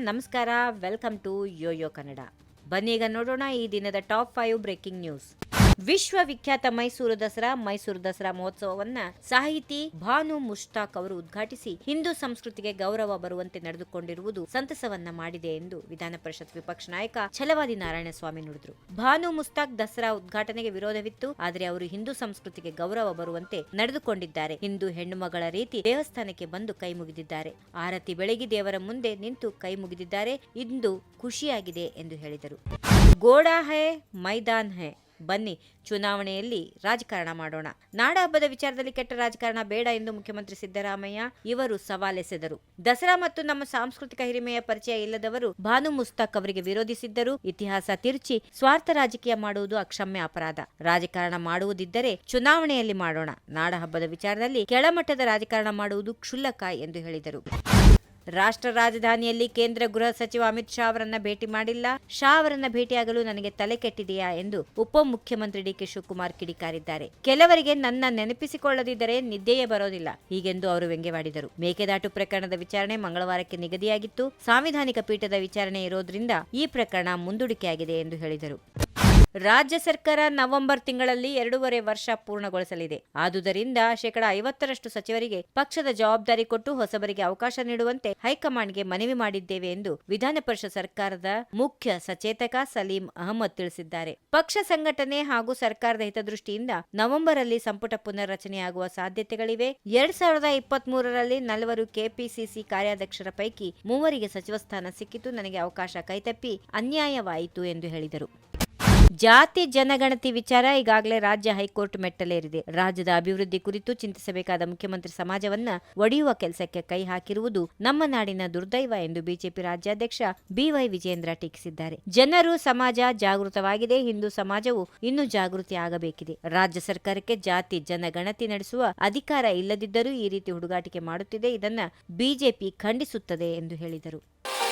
ನಮಸ್ಕಾರ welcome to Yoyo Kannada ಈಗ ನೋಡೋಣ ಈ ದಿನದ ಟಾಪ್ ಫೈವ್ ಬ್ರೇಕಿಂಗ್ ನ್ಯೂಸ್ ವಿಶ್ವವಿಖ್ಯಾತ ಮೈಸೂರು ದಸರಾ ಮೈಸೂರು ದಸರಾ ಮಹೋತ್ಸವವನ್ನ ಸಾಹಿತಿ ಭಾನು ಮುಷ್ತಾಕ್ ಅವರು ಉದ್ಘಾಟಿಸಿ ಹಿಂದೂ ಸಂಸ್ಕೃತಿಗೆ ಗೌರವ ಬರುವಂತೆ ನಡೆದುಕೊಂಡಿರುವುದು ಸಂತಸವನ್ನ ಮಾಡಿದೆ ಎಂದು ವಿಧಾನ ಪರಿಷತ್ ವಿಪಕ್ಷ ನಾಯಕ ಛಲವಾದಿ ನಾರಾಯಣಸ್ವಾಮಿ ನುಡಿದರು. ಭಾನು ಮುಸ್ತಾಕ್ ದಸರಾ ಉದ್ಘಾಟನೆಗೆ ವಿರೋಧವಿತ್ತು, ಆದರೆ ಅವರು ಹಿಂದೂ ಸಂಸ್ಕೃತಿಗೆ ಗೌರವ ಬರುವಂತೆ ನಡೆದುಕೊಂಡಿದ್ದಾರೆ. ಹಿಂದೂ ಹೆಣ್ಣುಮಗಳ ರೀತಿ ದೇವಸ್ಥಾನಕ್ಕೆ ಬಂದು ಕೈ ಮುಗಿದಿದ್ದಾರೆ. ಆರತಿ ಬೆಳಗಿ ದೇವರ ಮುಂದೆ ನಿಂತು ಕೈ ಮುಗಿದಿದ್ದಾರೆ. ಇಂದು ಖುಷಿಯಾಗಿದೆ ಎಂದು ಹೇಳಿದರು. ಗೋಡಾ ಹೇ ಮೈದಾನ್ ಹೇ. ಬನ್ನಿ, ಚುನಾವಣೆಯಲ್ಲಿ ರಾಜಕಾರಣ ಮಾಡೋಣ. ನಾಡ ಹಬ್ಬದ ವಿಚಾರದಲ್ಲಿ ಕೆಟ್ಟ ರಾಜಕಾರಣ ಬೇಡ ಎಂದು ಮುಖ್ಯಮಂತ್ರಿ ಸಿದ್ದರಾಮಯ್ಯ ಇವರು ಸವಾಲೆಸೆದರು. ದಸರಾ ಮತ್ತು ನಮ್ಮ ಸಾಂಸ್ಕೃತಿಕ ಹಿರಿಮೆಯ ಪರಿಚಯ ಇಲ್ಲದವರು ಭಾನು ಮುಸ್ತಾಕ್ ಅವರಿಗೆ ವಿರೋಧಿಸಿದ್ದರು. ಇತಿಹಾಸ ತಿರುಚಿ ಸ್ವಾರ್ಥ ರಾಜಕೀಯ ಮಾಡುವುದು ಅಕ್ಷಮ್ಯ ಅಪರಾಧ. ರಾಜಕಾರಣ ಮಾಡುವುದಿದ್ದರೆ ಚುನಾವಣೆಯಲ್ಲಿ ಮಾಡೋಣ. ನಾಡ ಹಬ್ಬದ ವಿಚಾರದಲ್ಲಿ ಕೆಳಮಟ್ಟದ ರಾಜಕಾರಣ ಮಾಡುವುದು ಕ್ಷುಲ್ಲಕ ಎಂದು ಹೇಳಿದರು. ರಾಷ್ಟ್ರ ರಾಜಧಾನಿಯಲ್ಲಿ ಕೇಂದ್ರ ಗೃಹ ಸಚಿವ ಅಮಿತ್ ಶಾ ಅವರನ್ನ ಭೇಟಿ ಮಾಡಿಲ್ಲ. ಶಾ ಅವರನ್ನ ಭೇಟಿಯಾಗಲು ನನಗೆ ತಲೆ ಕೆಟ್ಟಿದೆಯಾ ಎಂದು ಉಪಮುಖ್ಯಮಂತ್ರಿ ಡಿಕೆ ಶಿವಕುಮಾರ್ ಕಿಡಿಕಾರಿದ್ದಾರೆ. ಕೆಲವರಿಗೆ ನನ್ನ ನೆನಪಿಸಿಕೊಳ್ಳದಿದ್ದರೆ ನಿದ್ದೆಯೇ ಬರೋದಿಲ್ಲ, ಹೀಗೆಂದು ಅವರು ವ್ಯಂಗ್ಯವಾಡಿದರು. ಮೇಕೆದಾಟು ಪ್ರಕರಣದ ವಿಚಾರಣೆ ಮಂಗಳವಾರಕ್ಕೆ ನಿಗದಿಯಾಗಿತ್ತು. ಸಾಂವಿಧಾನಿಕ ಪೀಠದ ವಿಚಾರಣೆ ಇರೋದ್ರಿಂದ ಈ ಪ್ರಕರಣ ಮುಂದೂಡಿಕೆಯಾಗಿದೆ ಎಂದು ಹೇಳಿದರು. ರಾಜ್ಯ ಸರ್ಕಾರ ನವೆಂಬರ್ ತಿಂಗಳಲ್ಲಿ ಎರಡೂವರೆ ವರ್ಷ ಪೂರ್ಣಗೊಳಿಸಲಿದೆ. ಆದುದರಿಂದ ಶೇಕಡಾ ಐವತ್ತರಷ್ಟು ಸಚಿವರಿಗೆ ಪಕ್ಷದ ಜವಾಬ್ದಾರಿ ಕೊಟ್ಟು ಹೊಸಬರಿಗೆ ಅವಕಾಶ ನೀಡುವಂತೆ ಹೈಕಮಾಂಡ್ಗೆ ಮನವಿ ಮಾಡಿದ್ದೇವೆ ಎಂದು ವಿಧಾನ ಪರಿಷತ್ ಸರ್ಕಾರದ ಮುಖ್ಯ ಸಚೇತಕ ಸಲೀಂ ಅಹಮದ್ ತಿಳಿಸಿದ್ದಾರೆ. ಪಕ್ಷ ಸಂಘಟನೆ ಹಾಗೂ ಸರ್ಕಾರದ ಹಿತದೃಷ್ಟಿಯಿಂದ ನವೆಂಬರ್ ಅಲ್ಲಿ ಸಂಪುಟ ಪುನರ್ರಚನೆಯಾಗುವ ಸಾಧ್ಯತೆಗಳಿವೆ. ಎರಡ್ ಸಾವಿರದ ಇಪ್ಪತ್ತ್ ಮೂರರಲ್ಲಿ ನಲವರು ಕೆಪಿಸಿಸಿ ಕಾರ್ಯಾಧ್ಯಕ್ಷರ ಪೈಕಿ ಮೂವರಿಗೆ ಸಚಿವ ಸ್ಥಾನ ಸಿಕ್ಕಿತು. ನನಗೆ ಅವಕಾಶ ಕೈತಪ್ಪಿ ಅನ್ಯಾಯವಾಯಿತು ಎಂದು ಹೇಳಿದರು. ಜಾತಿ ಜನಗಣತಿ ವಿಚಾರ ಈಗಾಗಲೇ ರಾಜ್ಯ ಹೈಕೋರ್ಟ್ ಮೆಟ್ಟಲೇರಿದೆ ರಾಜ್ಯದ ಅಭಿವೃದ್ಧಿ ಕುರಿತು ಚಿಂತಿಸಬೇಕಾದ ಮುಖ್ಯಮಂತ್ರಿ ಸಮಾಜವನ್ನ ಒಡೆಯುವ ಕೆಲಸಕ್ಕೆ ಕೈ ಹಾಕಿರುವುದು ನಮ್ಮ ನಾಡಿನ ದುರ್ದೈವ ಎಂದು ಬಿಜೆಪಿ ರಾಜ್ಯಾಧ್ಯಕ್ಷ ಬಿವೈ ವಿಜೇಂದ್ರ ಟೀಕಿಸಿದ್ದಾರೆ. ಜನರು ಸಮಾಜ ಜಾಗೃತವಾಗಿದೆ, ಹಿಂದೂ ಸಮಾಜವು ಇನ್ನೂ ಜಾಗೃತಿ ಆಗಬೇಕಿದೆ. ರಾಜ್ಯ ಸರ್ಕಾರಕ್ಕೆ ಜಾತಿ ಜನಗಣತಿ ನಡೆಸುವ ಅಧಿಕಾರ ಇಲ್ಲದಿದ್ದರೂ ಈ ರೀತಿ ಹುಡುಗಾಟಿಕೆ ಮಾಡುತ್ತಿದೆ, ಇದನ್ನ ಬಿಜೆಪಿ ಖಂಡಿಸುತ್ತದೆ ಎಂದು ಹೇಳಿದರು.